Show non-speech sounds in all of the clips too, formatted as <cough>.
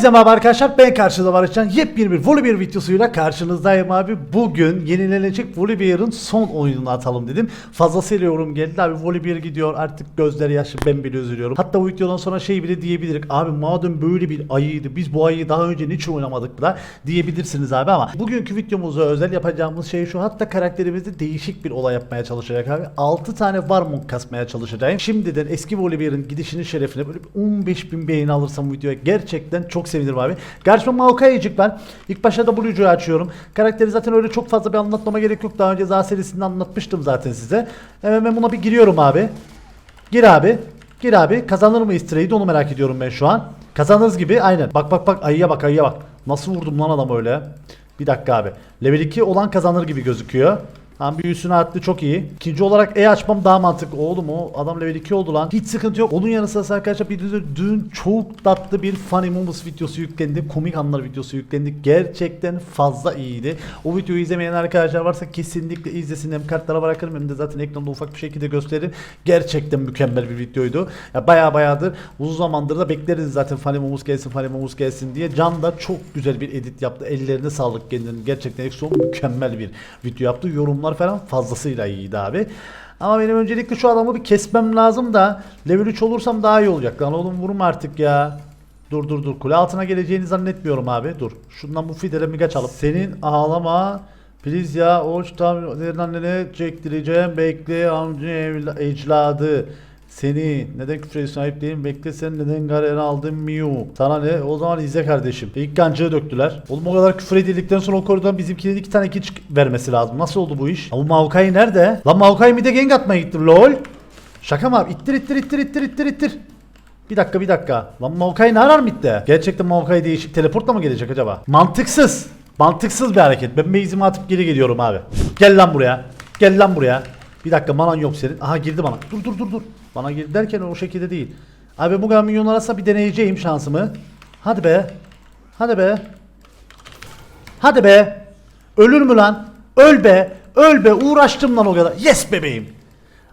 Herkese merhaba arkadaşlar. Ben karşınızda Barışcan yepyeni bir Volibear videosuyla karşınızdayım abi. Bugün yenilenecek Volibear'ın son oyununu atalım dedim. Fazlasıyla yorum geldi abi. Volibear gidiyor. Artık gözleri yaşlı ben bile üzülüyorum. Hatta bu videodan sonra şey bile diyebilirik. Abi madem böyle bir ayıydı biz bu ayıyı daha önce niçin oynamadık da diyebilirsiniz abi ama Bugünkü videomuza özel yapacağımız şey şu. Hatta karakterimizde değişik bir olay yapmaya çalışacak abi. 6 tane Warmong kasmaya çalışacağım. Şimdiden eski Volibear'ın gidişinin şerefine böyle bir 15 bin beğeni alırsam videoya gerçekten çok sevinirim abi. Karşıma Maokai'cik ben. İlk başta W'cuyu açıyorum. Karakteri zaten öyle çok fazla bir anlatmama gerek yok. Daha önce Za serisinde anlatmıştım zaten size. Hemen ben buna bir giriyorum abi. Gir abi. Gir abi. Kazanır mı trade'i onu merak ediyorum ben şu an. Kazanırız gibi aynen. Bak bak bak ayıya bak ayıya bak. Nasıl vurdum lan adam öyle. Bir dakika abi. Level 2 olan kazanır gibi gözüküyor. Tam büyüsünü attı çok iyi. İkinci olarak E açmam daha mantıklı. Oğlum o adam level 2 oldu lan. Hiç sıkıntı yok. Onun yanı sıra arkadaşlar bir de dün çok tatlı bir Funny Moments videosu yüklendi. Komik anlar videosu yüklendi. Gerçekten fazla iyiydi. O videoyu izlemeyen arkadaşlar varsa kesinlikle izlesin. Hem kartlara bırakırım hem de zaten ekranda ufak bir şekilde gösteririm. Gerçekten mükemmel bir videoydu. Ya baya bayadır uzun zamandır da bekleriz zaten Funny Moments gelsin Funny Moments gelsin diye. Can da çok güzel bir edit yaptı. Ellerine sağlık kendinin. Gerçekten Exxon mükemmel bir video yaptı. Yorumlar falan fazlasıyla iyiydi abi. Ama benim öncelikle şu adamı bir kesmem lazım da level 3 olursam daha iyi olacak. Lan oğlum vurma artık ya. Dur dur dur. Kule altına geleceğini zannetmiyorum abi. Dur. Şundan bu fidele bir kaçalım. Senin ağlama. Please ya oç tam annene çektireceğim. Bekle amca ecladı. Seni neden küfre sahip değilim bekle sen neden kariyer aldın miyu Sana ne o zaman izle kardeşim İlk kancığı döktüler Oğlum o kadar küfür edildikten sonra o koridordan bizimkinin iki tane çık- vermesi lazım Nasıl oldu bu iş? Ama Maokai nerede? Lan Maokai mi de gank atmaya gitti lol Şaka mı abi ittir ittir ittir ittir ittir ittir bir dakika bir dakika. Lan Maokai ne arar midde? Gerçekten Maokai değişik teleportla mı gelecek acaba? Mantıksız. Mantıksız bir hareket. Ben base'imi atıp geri geliyorum abi. Gel lan buraya. Gel lan buraya. Bir dakika manan yok senin. Aha girdi bana. Dur dur dur dur. Bana girdi derken o şekilde değil. Abi bu kadar milyon arasa bir deneyeceğim şansımı. Hadi be. Hadi be. Hadi be. Ölür mü lan? Öl be. Öl be. Uğraştım lan o kadar. Yes bebeğim.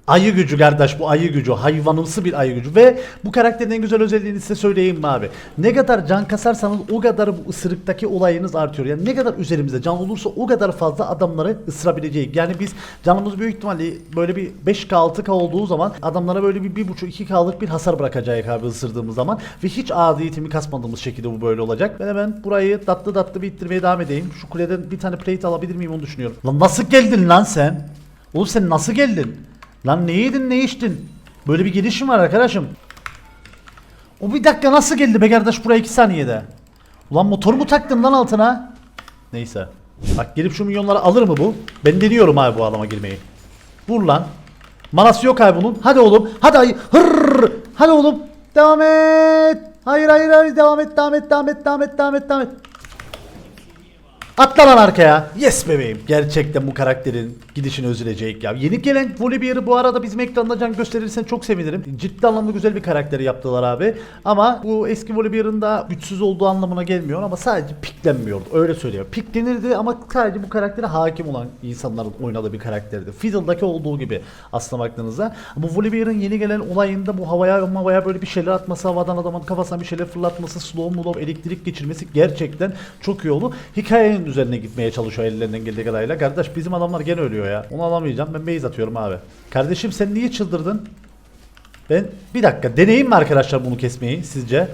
Ayı gücü kardeş bu ayı gücü hayvanımsı bir ayı gücü. Ve bu karakterin en güzel özelliğini size söyleyeyim mi abi? Ne kadar can kasarsanız o kadar bu ısırıktaki olayınız artıyor. Yani ne kadar üzerimize can olursa o kadar fazla adamları ısırabileceğiz. Yani biz canımız büyük ihtimalle böyle bir 5k 6k olduğu zaman adamlara böyle bir 1.5-2k'lık bir hasar bırakacak abi ısırdığımız zaman. Ve hiç adi itimi kasmadığımız şekilde bu böyle olacak. Ben hemen burayı tatlı tatlı bir ittirmeye devam edeyim. Şu kuleden bir tane plate alabilir miyim onu düşünüyorum. Lan nasıl geldin lan sen? Oğlum sen nasıl geldin Lan ne yedin ne içtin? Böyle bir gelişim var arkadaşım. O bir dakika nasıl geldi be kardeş buraya 2 saniyede? Ulan motor mu taktın lan altına? Neyse. Bak gelip şu milyonları alır mı bu? Ben deniyorum abi bu adama girmeyi. Vur lan. Manası yok abi bunun. Hadi oğlum. Hadi ay. Hırr. Hadi oğlum. Devam et. Hayır hayır hayır devam et devam et devam et devam et devam et devam et. Atla lan arkaya. Yes bebeğim. Gerçekten bu karakterin gidişini üzülecek ya. Yeni gelen Volibear'ı bu arada bizim ekranda can gösterirsen çok sevinirim. Ciddi anlamda güzel bir karakteri yaptılar abi. Ama bu eski Volibear'ın da güçsüz olduğu anlamına gelmiyor ama sadece piklenmiyordu. Öyle söylüyor. Piklenirdi ama sadece bu karaktere hakim olan insanların oynadığı bir karakterdi. Fiddle'daki olduğu gibi aslına baktığınızda. Bu Volibear'ın yeni gelen olayında bu havaya havaya böyle bir şeyler atması, havadan adamın kafasına bir şeyler fırlatması, slow mo elektrik geçirmesi gerçekten çok iyi oldu. Hikayenin üzerine gitmeye çalışıyor ellerinden geldiği kadarıyla. Kardeş bizim adamlar gene ölüyor ya. Onu alamayacağım. Ben base atıyorum abi. Kardeşim sen niye çıldırdın? Ben bir dakika deneyeyim mi arkadaşlar bunu kesmeyi sizce?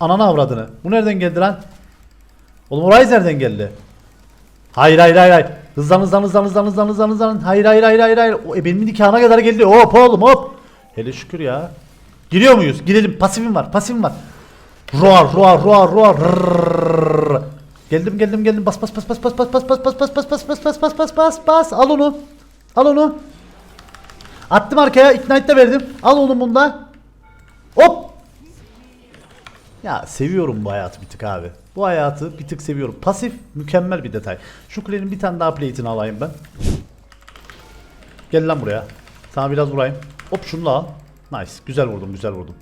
Ananı avradını. Bu nereden geldi lan? Oğlum o nereden geldi? Hayır hayır hayır hayır. Hızlan hızlan hızlan hızlan hızlan hızlan hızlan. Hayır hayır hayır hayır hayır. O ebenin nikahına kadar geldi. Hop oğlum hop. Hele şükür ya. Giriyor muyuz? Girelim. Pasifim var. Pasifim var. Roar roar roar roar. Rrrr. Geldim geldim geldim. Bas bas bas bas bas bas bas bas bas bas bas bas bas bas bas bas bas bas. Al onu. Al onu. Attım arkaya. Ignite de verdim. Al oğlum bunda. Hop. Ya seviyorum bu hayatı bir tık abi. Bu hayatı bir tık seviyorum. Pasif mükemmel bir detay. Şu kulenin bir tane daha plate'ini alayım ben. Gel lan buraya. Sana biraz vurayım. Hop şunu da al. Nice. Güzel vurdum güzel vurdum.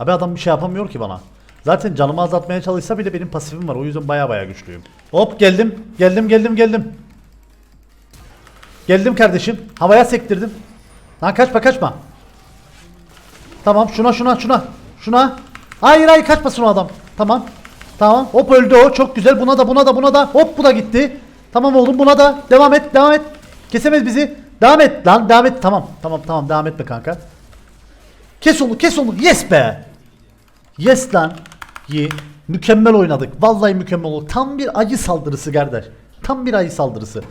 Abi adam bir şey yapamıyor ki bana. Zaten canımı azaltmaya çalışsa bile benim pasifim var. O yüzden baya baya güçlüyüm. Hop geldim. Geldim geldim geldim. Geldim kardeşim. Havaya sektirdim. Lan kaçma kaçma. Tamam şuna şuna şuna. Şuna. Hayır hayır kaçmasın o adam. Tamam. Tamam. Hop öldü o. Çok güzel. Buna da buna da buna da. Hop bu da gitti. Tamam oğlum buna da. Devam et. Devam et. Kesemez bizi. Devam et lan. Devam et. Tamam. Tamam tamam. Devam etme kanka. Kes onu. Kes onu. Yes be. Yes lan. İyi. Mükemmel oynadık. Vallahi mükemmel oldu. Tam bir ayı saldırısı kardeş. Tam bir ayı saldırısı.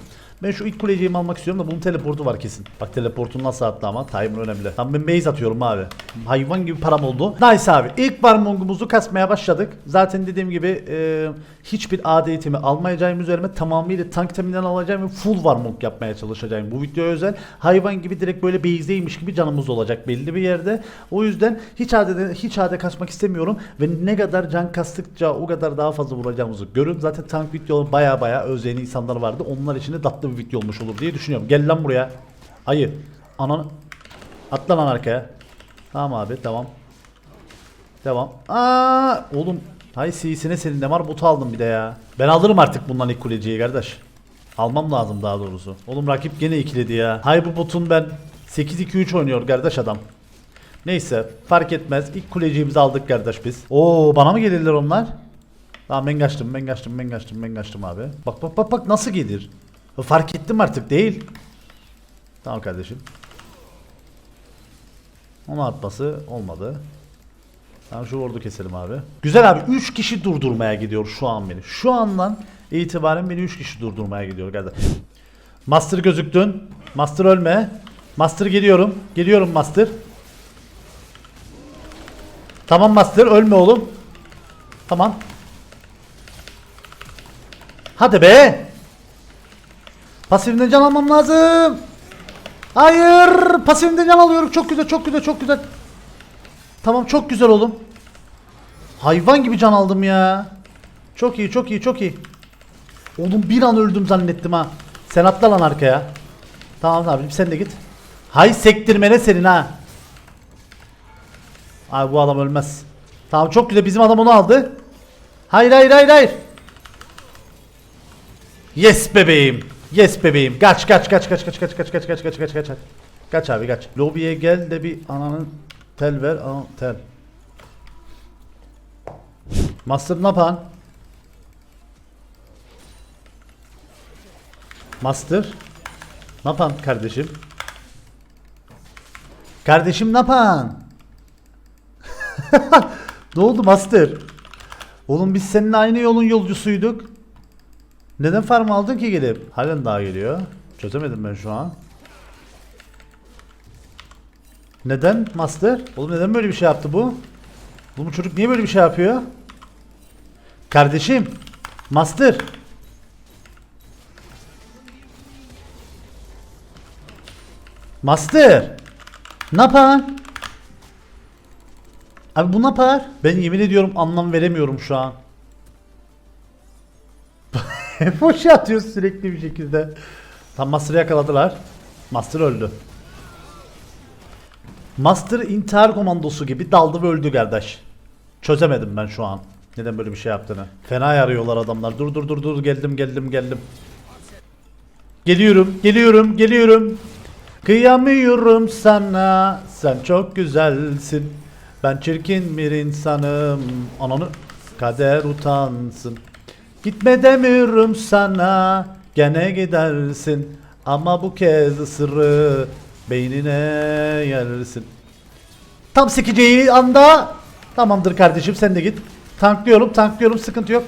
Ben şu ilk kuleciğimi almak istiyorum da bunun teleportu var kesin. Bak teleportun nasıl attı ama timer önemli. Tam ben base atıyorum abi. Hayvan gibi param oldu. Nice abi. İlk barmongumuzu kasmaya başladık. Zaten dediğim gibi e, hiçbir AD itemi almayacağım üzerime tamamıyla tank teminden alacağım ve full varmong yapmaya çalışacağım. Bu videoya özel hayvan gibi direkt böyle base'deymiş gibi canımız olacak belli bir yerde. O yüzden hiç AD'de hiç AD kasmak istemiyorum ve ne kadar can kastıkça o kadar daha fazla vuracağımızı görün. Zaten tank videoları baya baya özleyen insanlar vardı. Onlar için de tatlı bir video olmuş olur diye düşünüyorum. Gel lan buraya. Ayı. Ananı. Atla lan arkaya. Tamam abi tamam. Devam. Aa, oğlum. Hay CS'ine senin de var botu aldım bir de ya. Ben alırım artık bundan ilk kuleciyi kardeş. Almam lazım daha doğrusu. Oğlum rakip gene ikiledi ya. Hay bu botun ben 8-2-3 oynuyor kardeş adam. Neyse fark etmez. İlk kuleciğimizi aldık kardeş biz. Oo bana mı gelirler onlar? Tamam ben kaçtım ben kaçtım ben kaçtım ben kaçtım abi. Bak bak bak bak nasıl gelir. Fark ettim artık değil. Tamam kardeşim. Onu atması olmadı. Tamam şu ordu keselim abi. Güzel abi 3 kişi durdurmaya gidiyor şu an beni. Şu andan itibaren beni 3 kişi durdurmaya gidiyor kardeş. Master gözüktün. Master ölme. Master geliyorum. Geliyorum Master. Tamam Master ölme oğlum. Tamam. Hadi be. Pasifimden can almam lazım. Hayır. Pasifimden can alıyorum. Çok güzel çok güzel çok güzel. Tamam çok güzel oğlum. Hayvan gibi can aldım ya. Çok iyi çok iyi çok iyi. Oğlum bir an öldüm zannettim ha. Sen atla lan arkaya. Tamam abim sen de git. Hay sektirmene senin ha. Ay bu adam ölmez. Tamam çok güzel bizim adam onu aldı. Hayır hayır hayır hayır. Yes bebeğim. Yes bebeğim. Kaç kaç kaç kaç kaç kaç kaç kaç kaç kaç kaç kaç kaç. Kaç abi kaç. Lobiye gel de bir ananın tel ver. Ana tel. Master ne yapan? Master. Ne yapan kardeşim? Kardeşim ne yapan? ne oldu Master? Oğlum biz seninle aynı yolun yolcusuyduk. Neden farm aldın ki gelip? Halen daha geliyor. Çözemedim ben şu an. Neden Master? Oğlum neden böyle bir şey yaptı bu? Bu çocuk niye böyle bir şey yapıyor? Kardeşim. Master. Master. Ne yapar? Abi bu ne yapar? Ben yemin ediyorum anlam veremiyorum şu an. <laughs> Boş atıyor sürekli bir şekilde. Tam Master'ı yakaladılar. Master öldü. Master intihar komandosu gibi daldı ve öldü kardeş. Çözemedim ben şu an. Neden böyle bir şey yaptığını. Fena yarıyorlar adamlar. Dur dur dur dur geldim geldim geldim. Geliyorum geliyorum geliyorum. Kıyamıyorum sana. Sen çok güzelsin. Ben çirkin bir insanım. Ananı kader utansın. Gitme demiyorum sana. Gene gidersin. Ama bu kez ısırı beynine yersin. Tam sekeceği anda tamamdır kardeşim sen de git. Tanklıyorum tanklıyorum sıkıntı yok.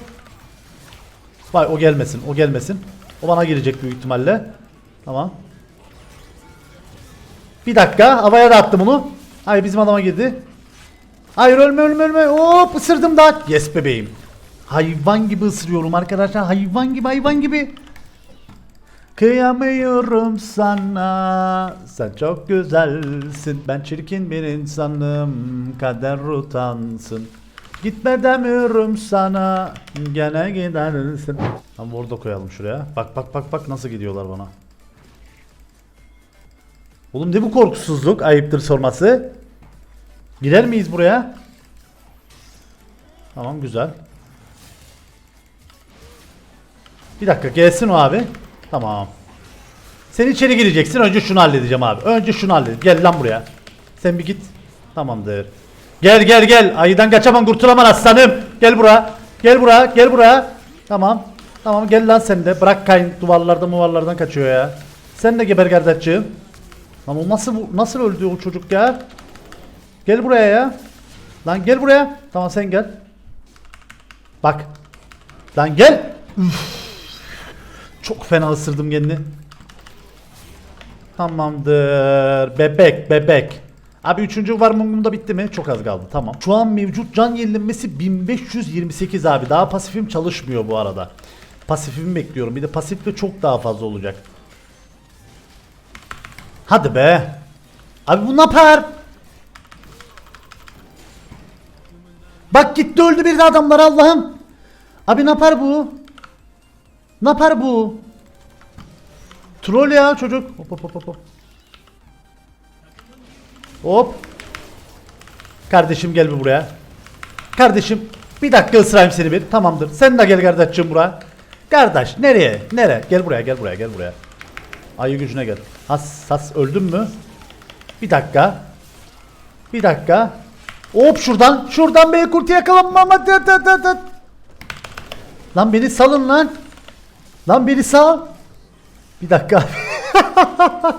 Vay o gelmesin o gelmesin. O bana gelecek büyük ihtimalle. Tamam. Bir dakika havaya da attım onu. Hayır bizim adama girdi. Hayır ölme ölme ölme. Hop ısırdım da. Yes bebeğim. Hayvan gibi ısırıyorum arkadaşlar. Hayvan gibi hayvan gibi. Kıyamıyorum sana. Sen çok güzelsin. Ben çirkin bir insanım. Kader utansın. Gitme demiyorum sana. Gene gidersin. Tamam orada koyalım şuraya. Bak bak bak bak nasıl gidiyorlar bana. Oğlum ne bu korkusuzluk? Ayıptır sorması. Girer miyiz buraya? Tamam güzel Bir dakika gelsin o abi Tamam. Sen içeri gireceksin. Önce şunu halledeceğim abi. Önce şunu halledeceğim. Gel lan buraya. Sen bir git. Tamamdır. Gel gel gel. Ayıdan kaçamam kurtulamam aslanım. Gel buraya. Gel buraya gel buraya. Tamam. Tamam gel lan sen de. Bırak kayın duvarlarda muvarlardan kaçıyor ya. Sen de geber kardeşciğim. Lan o nasıl nasıl öldü o çocuk ya? Gel buraya ya. Lan gel buraya. Tamam sen gel. Bak. Lan gel. Üf. Çok fena ısırdım kendini. Tamamdır. Bebek bebek. Abi üçüncü var da bitti mi? Çok az kaldı. Tamam. Şu an mevcut can yenilenmesi 1528 abi. Daha pasifim çalışmıyor bu arada. Pasifimi bekliyorum. Bir de pasifle çok daha fazla olacak. Hadi be. Abi bu ne yapar? Bak gitti öldü bir de adamlar Allah'ım. Abi ne yapar bu? Ne yapar bu? Troll ya çocuk. Hop hop hop hop, hop. Kardeşim gel bir buraya. Kardeşim bir dakika ısırayım seni bir. Tamamdır. Sen de gel kardeşim buraya. Kardeş nereye? Nere? Gel buraya gel buraya gel buraya. Ayı gücüne gel. Has has öldün mü? Bir dakika. Bir dakika. Hop şuradan. Şuradan beni kurtu hadi. Lan beni salın lan. Lan beni sal. Bir dakika. <laughs>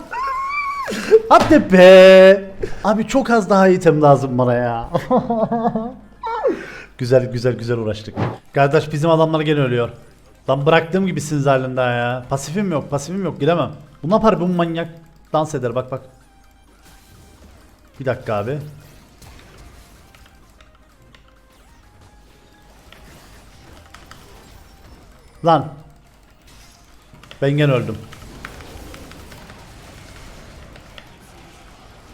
Hadi be. Abi çok az daha item lazım bana ya. <laughs> güzel güzel güzel uğraştık. Kardeş bizim adamlar gene ölüyor. Lan bıraktığım gibisiniz halinde ya. Pasifim yok pasifim yok giremem. Bu ne yapar bu manyak? Dans eder bak bak. Bir dakika abi. Lan. Ben gene öldüm.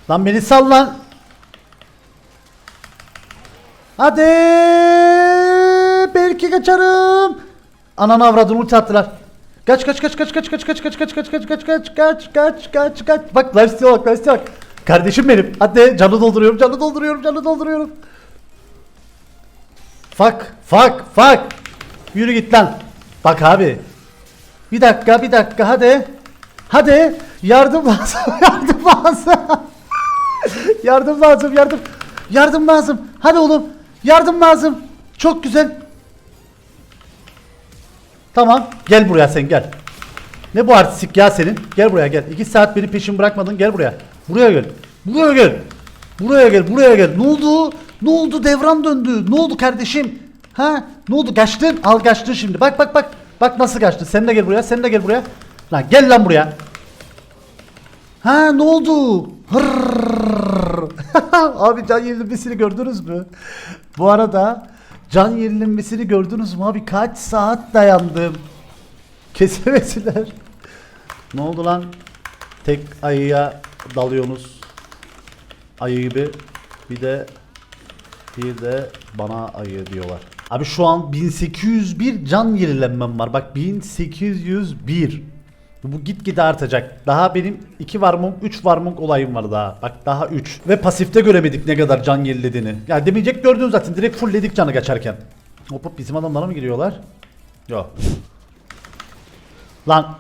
Lan beni sal lan. Hadi. Belki kaçarım. Ananı avradını ulti attılar. Kaç kaç kaç kaç kaç kaç kaç kaç kaç kaç kaç kaç kaç kaç kaç kaç kaç Bak lifesteal bak lifesteal bak. Kardeşim benim. Hadi canı dolduruyorum canı dolduruyorum canı dolduruyorum. Fuck fuck fuck. Yürü git lan. Bak abi. Bir dakika bir dakika hadi. Hadi. Yardım lazım <laughs> yardım lazım. yardım lazım yardım. Yardım lazım. Hadi oğlum. Yardım lazım. Çok güzel. Tamam. Gel buraya sen gel. Ne bu artistik ya senin? Gel buraya gel. İki saat beni peşin bırakmadın. Gel buraya. Buraya gel. Buraya gel. Buraya gel. Buraya gel. Ne oldu? Ne oldu? Devran döndü. Ne oldu kardeşim? Ha? Ne oldu? Kaçtın. Al kaçtın şimdi. Bak bak bak. Bak nasıl kaçtın. Sen de gel buraya. Sen de gel buraya. Lan gel lan buraya. Ha ne oldu? <laughs> Abi can yenilenmesini gördünüz mü? Bu arada can yenilenmesini gördünüz mü abi? Kaç saat dayandım. Kesemesiler. Ne oldu lan? Tek ayıya dalıyorsunuz. Ayı gibi. Bir de bir de bana ayı diyorlar. Abi şu an 1801 can yenilenmem var. Bak 1801. Bu gitgide artacak. Daha benim 2 varmunk 3 varmunk olayım var daha. Bak daha 3. Ve pasifte göremedik ne kadar can yenilediğini. Ya demeyecek gördüm zaten. Direkt fullledik canı geçerken. Hop hop bizim adamlara mı giriyorlar? Yok. Lan.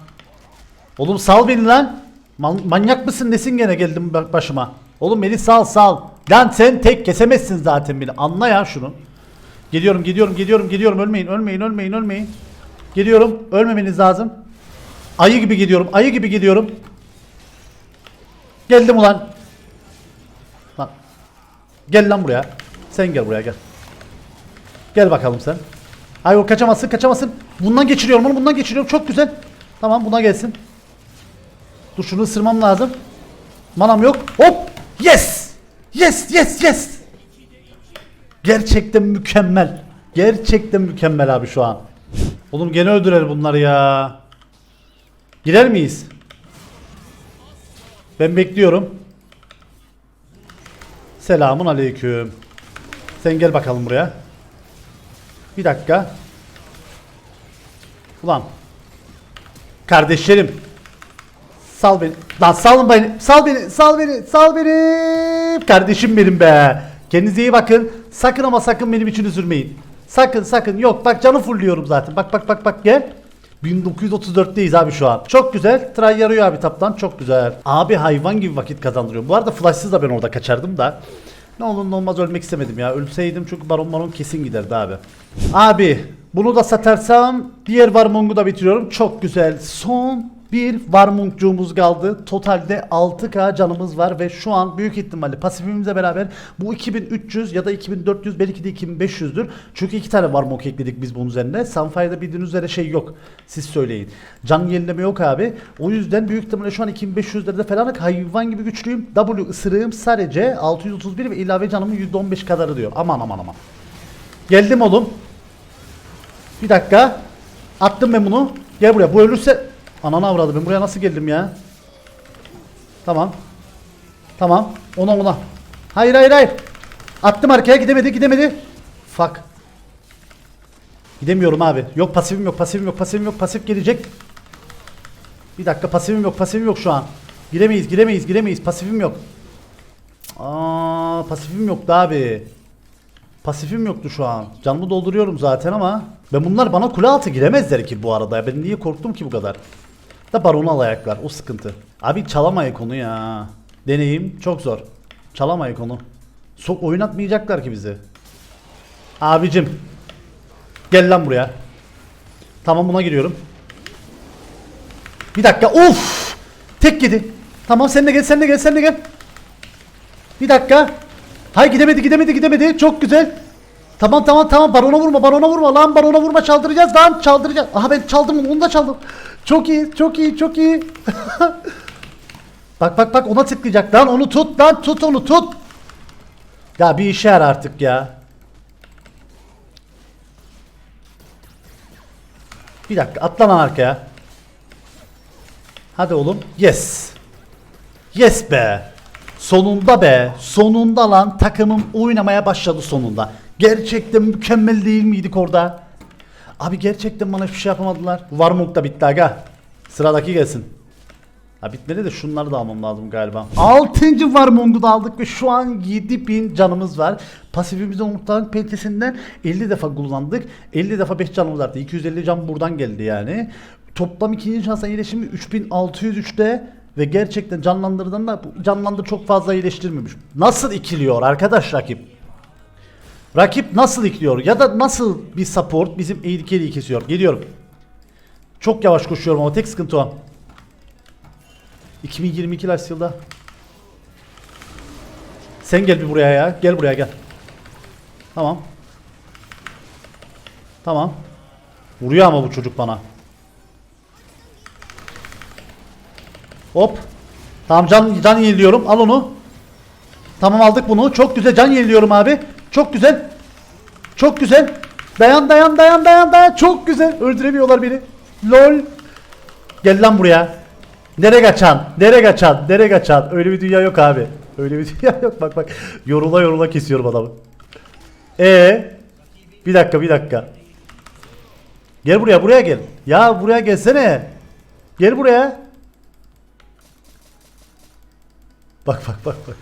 Oğlum sal beni lan. Man- manyak mısın nesin gene geldim ba- başıma. Oğlum beni sal sal. Lan sen tek kesemezsin zaten beni. Anla ya şunu. Geliyorum gidiyorum gidiyorum gidiyorum ölmeyin ölmeyin ölmeyin ölmeyin. Geliyorum ölmemeniz lazım. Ayı gibi gidiyorum ayı gibi gidiyorum. Geldim ulan. Lan. Gel lan buraya. Sen gel buraya gel. Gel bakalım sen. Ay o kaçamazsın kaçamazsın. Bundan geçiriyorum onu bundan geçiriyorum çok güzel. Tamam buna gelsin. Dur şunu ısırmam lazım. Manam yok. Hop. Yes. Yes yes yes. Gerçekten mükemmel. Gerçekten mükemmel abi şu an. Oğlum gene öldürer bunlar ya. Girer miyiz? Ben bekliyorum. Selamun aleyküm. Sen gel bakalım buraya. Bir dakika. Ulan. Kardeşlerim. Sal beni. Lan salın beni. Sal beni. Sal beni. Sal beni. Kardeşim benim be. Kendinize iyi bakın. Sakın ama sakın benim için üzülmeyin. Sakın sakın. Yok bak canı fullüyorum zaten. Bak bak bak bak gel. 1934'teyiz abi şu an. Çok güzel. Try yarıyor abi taptan. Çok güzel. Abi hayvan gibi vakit kazandırıyor. Bu arada flashsız da ben orada kaçardım da. Ne olur ne olmaz ölmek istemedim ya. Ölseydim çünkü baron baron kesin giderdi abi. Abi bunu da satarsam diğer Varmung'u da bitiriyorum. Çok güzel. Son bir Varmung'cuğumuz kaldı. Totalde 6k canımız var ve şu an büyük ihtimalle pasifimizle beraber bu 2300 ya da 2400 belki de 2500'dür. Çünkü iki tane Varmung ekledik biz bunun üzerine. Sunfire'da bildiğiniz üzere şey yok. Siz söyleyin. Can yenileme yok abi. O yüzden büyük ihtimalle şu an 2500'lerde falan hayvan gibi güçlüyüm. W ısırığım sadece 631 ve ilave canımın %15 kadarı diyor. Aman aman aman. Geldim oğlum. Bir dakika. Attım ben bunu. Gel buraya. Bu ölürse... Ananı avradı. Ben buraya nasıl geldim ya? Tamam. Tamam. Ona ona. Hayır hayır hayır. Attım arkaya gidemedi gidemedi. Fuck. Gidemiyorum abi. Yok pasifim yok pasifim yok pasifim yok pasif gelecek. Bir dakika pasifim yok pasifim yok şu an. Giremeyiz giremeyiz giremeyiz pasifim yok. Aa pasifim yoktu abi. Pasifim yoktu şu an. Canımı dolduruyorum zaten ama ben bunlar bana kule altı giremezler ki bu arada. Ben niye korktum ki bu kadar? Da baronu alayaklar o sıkıntı. Abi çalamayı konu ya. Deneyim çok zor. Çalamayı konu. Sok oynatmayacaklar ki bizi. Abicim. Gel lan buraya. Tamam buna giriyorum. Bir dakika. Of! Tek yedi. Tamam sen de gel sen de gel sen de gel. Bir dakika. Hay gidemedi gidemedi gidemedi. Çok güzel. Tamam tamam tamam barona vurma barona vurma lan barona vurma çaldıracağız lan çaldıracağız. Aha ben çaldım onu da çaldım. Çok iyi çok iyi çok iyi. <laughs> bak bak bak ona tıklayacak lan onu tut lan tut onu tut. Ya bir işe yarar artık ya. Bir dakika atla lan arkaya. Hadi oğlum. Yes. Yes be. Sonunda be. Sonunda lan takımım oynamaya başladı sonunda. Gerçekten mükemmel değil miydik orada? Abi gerçekten bana hiçbir şey yapamadılar. Varmunk da bitti aga. Sıradaki gelsin. Ha bitmedi de şunları da almam lazım galiba. 6. Varmung'u da aldık ve şu an 7000 canımız var. Pasifimizin umutların pençesinden 50 defa kullandık. 50 defa 5 canımız arttı. 250 can buradan geldi yani. Toplam ikinci şansa iyileşimi 3603'te ve gerçekten canlandırdan da canlandır çok fazla iyileştirmemiş. Nasıl ikiliyor arkadaş rakip? Rakip nasıl ikiliyor ya da nasıl bir support bizim eğri keliği kesiyor. Geliyorum. Çok yavaş koşuyorum ama tek sıkıntı o. 2022 last yılda. Sen gel bir buraya ya. Gel buraya gel. Tamam. Tamam. Vuruyor ama bu çocuk bana. Hop. Tamam can can yeniliyorum. Al onu. Tamam aldık bunu. Çok güzel can yeniliyorum abi. Çok güzel. Çok güzel. Dayan dayan dayan dayan dayan. Çok güzel. Öldüremiyorlar beni. Lol. Gel lan buraya. Nere kaçan? Nere kaçan? Nere kaçan? Öyle bir dünya yok abi. Öyle bir <laughs> dünya yok. Bak bak. Yorula yorula kesiyorum adamı. E Bir dakika bir dakika. Gel buraya buraya gel. Ya buraya gelsene. Gel buraya. Bak bak bak bak.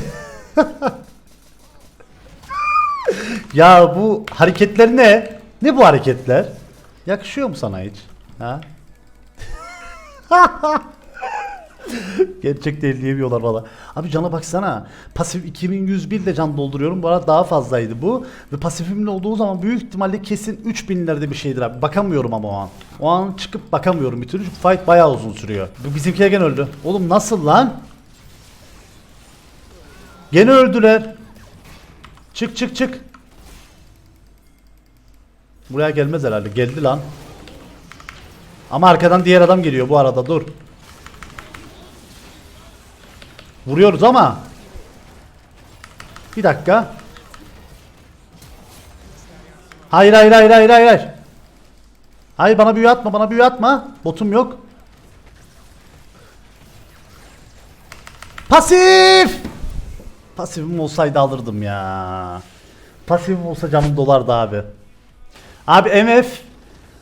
<laughs> ya bu hareketler ne? Ne bu hareketler? Yakışıyor mu sana hiç? Ha? Gerçekten elleyemiyorlar valla. Abi cana baksana. Pasif 2101 de can dolduruyorum. Bu arada daha fazlaydı bu. Ve pasifimle olduğu zaman büyük ihtimalle kesin 3000'lerde bir şeydir abi. Bakamıyorum ama o an. O an çıkıp bakamıyorum bir türlü. Çünkü fight bayağı uzun sürüyor. Bizimkiler gene öldü. Oğlum nasıl lan? Gene öldüler. Çık çık çık. Buraya gelmez herhalde. Geldi lan. Ama arkadan diğer adam geliyor bu arada dur. Vuruyoruz ama. Bir dakika. Hayır hayır hayır hayır hayır. hayır. Bana büyü atma bana büyü atma. Botum yok. Pasif. Pasifim olsaydı alırdım ya. Pasifim olsa canım dolardı abi. Abi MF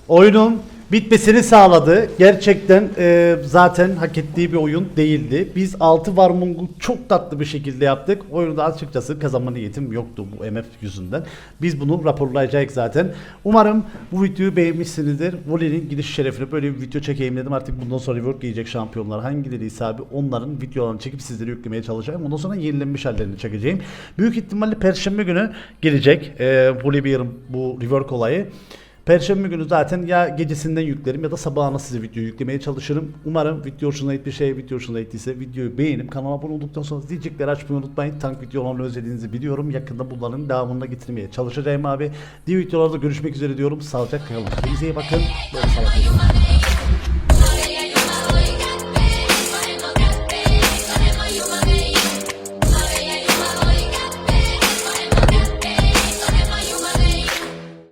oyunun bitmesini sağladı. Gerçekten e, zaten hak ettiği bir oyun değildi. Biz 6 Varmung'u çok tatlı bir şekilde yaptık. Oyunda açıkçası kazanma niyetim yoktu bu MF yüzünden. Biz bunu raporlayacağız zaten. Umarım bu videoyu beğenmişsinizdir. Voli'nin gidiş şerefine böyle bir video çekeyim dedim. Artık bundan sonra rework giyecek şampiyonlar hangileri abi onların videolarını çekip sizlere yüklemeye çalışacağım. Ondan sonra yenilenmiş hallerini çekeceğim. Büyük ihtimalle Perşembe günü gelecek. E, bir bu rework olayı. Perşembe günü zaten ya gecesinden yüklerim ya da sabahına size video yüklemeye çalışırım. Umarım video hoşuna gitti şey video hoşuna gittiyse videoyu beğenip kanala abone olduktan sonra diyecekleri açmayı unutmayın. Tank videolarını özlediğinizi biliyorum. Yakında bunların devamını getirmeye çalışacağım abi. Diğer videolarda görüşmek üzere diyorum. Sağlıcakla kalın. Kendinize iyi bakın. Böyle sağlıklı.